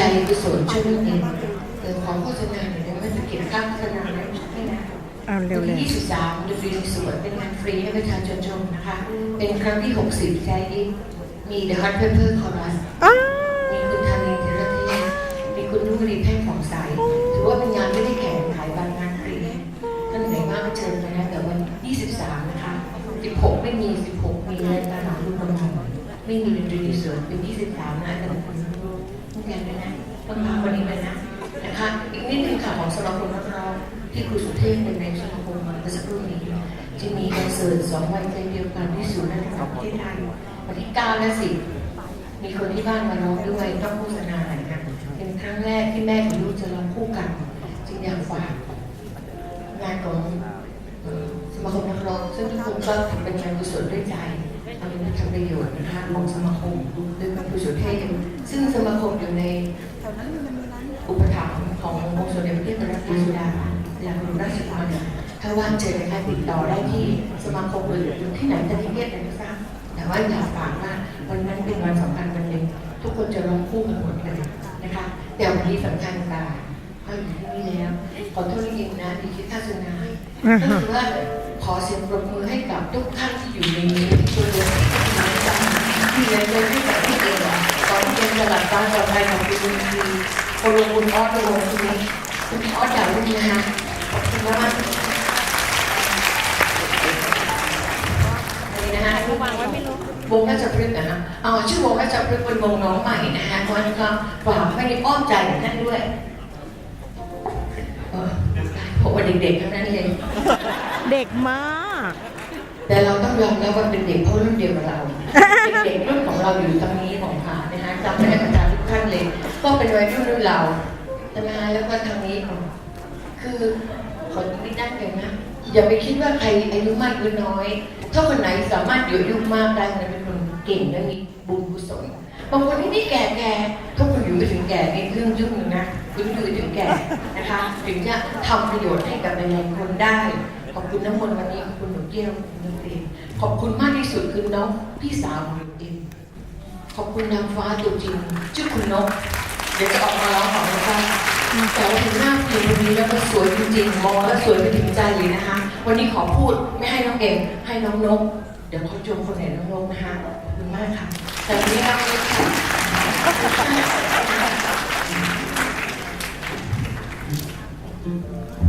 ใจกุศลช่วยเหลือเออขอโฆษณาหน่อยได้ไหมจะเก็บค่าโฆษณาไว้ให้นะเอาเร็ววันที่23ดนตรีสวนเป็นงานฟรีให้ประชาชนชมนะคะ เป็นครั้งที่ 60ใช่ดิมี The Hot Pepper Chorus ๆอ้ามีคุณธานีธีรเทพมีคุณนุ่มรีแพ่งของใสถือว่าเป็นงานไม่ได้แข่งขายบางงานฟรีท่านไหนมากก็เชิญมานะแต่วัน 23 นะคะ 16 ไม่มี 16 มีเงินตลาดลูกกระหม่อมไม่มีดนตรีสวนเป็น 23นะแต่คุณ ทุกอย่างเลยนะต้องมาวันนี้เลยนะนะคะ อีกนิดนึงค่ะของสมาคมนักร้องที่ครูสุเทพเป็นในสมาคมเมื่อสักครู่นี้จะมีคอนเสิร์ตสองวันใจเดียวกันที่ศูนย์นักร้องประเทศไทยวันที่9และ10มีคนที่บ้านมาร้องด้วยต้องโฆษณาหน่อยนะเป็นครั้งแรกที่แม่กับลูกจะร้องคู่กัน จึงอยากฝากงานของสมาคมนักร้องซึ่งทุกคนก็ทำเป็นงานกุศลด้วยใจเอาเป็นทำประโยชน์นะคะของสมาคมโดยพระครูสุเทพ ซึ่งสมาคมอยู่ในอุปถัมภ์ขององค์สมเด็จพระเทพรัตนราชสุดาหลังราชวังถ้าว่างเชิญนะคะติดต่อได้ที่สมาคมหรืออยู่ที่ไหนจะที่เรียกอะไรก็ทราบแต่ว่าอยากฝากว่าวันนั้นเป็นวันสำคัญวันหนึ่งทุกคนจะร้องคู่กันหมดเลยนะคะแต่วันนี้สำคัญกว่าเขาอยู่ที่นี่แล้วขอโทษจริงนะดิคิดท่าสุนายก็คือว่าขอเสียงปรบมือให้กับทุกท่านที่อยู่ในนี้ที่ตัวเองที่เรียนเรียนที่แต่ที่เอง อที่เป็นสลัดการปลอดภัยของคุณทีโคโลคุณออสโดนคุณนี้คุณออสดาวรุ่งนะคะขอบคุณมากนี่นะคะวางไว้ไม่รู้วงราชพฤกนะฮะเอาชื่อวงราชพฤกเป็นวงน้องใหม่นะฮะเพราะฉะนั้นก็ฝากให้อ้อมใจท่านด้วยเออผมว่าเด็กๆทั้งนั้นเลย เด็กมาก แต่เราต้องยอมรับว่าเป็นเด็กเพราะรุ่นเดียวกับเรา เด็กๆรุ่นของเราอยู่ เป็นวัยรุ่นรุ่นเราใช่ไหมฮะแล้วก็ทางนี้คือขอคิดได้เลยนะอย่าไปคิดว่าใครอายุมากหรือน้อย ถ้าคนไหนสามารถอยู่อายุมากได้นะเป็นคนเก่งและมีบุญกุศลบางคนที่นี่แก่แก่ถ้าคุณอยู่ไม่ถึงแก่นี่เรื่องยุ่งนะคุณอยู่ถึงแก่นะคะ ถึงจะทำประโยชน์ให้กับหลายๆคนได้ ขอบคุณน้ำมนต์วันนี้ขอบคุณหนูเกี้ยวขอบคุณน้องเตนขอบคุณมากที่สุดคือน้องพี่สาวของหนูเตนขอบคุณนางฟ้าตัวจริงชื่อคุณนก เดี๋ยวจะออกมาร้องของนะคะแต่ว่าถึงหน้าเพลงวันนี้แล้วก็สวยจริงๆมองแล้วสวยไปถึงใจเลยนะคะ วันนี้ขอพูดไม่ให้น้องเอ็มให้น้องนก เดี๋ยวเขาชมคนไหนน้องนกนะคะขอบคุณมากค่ะ แต่วันนี้เราค่ะ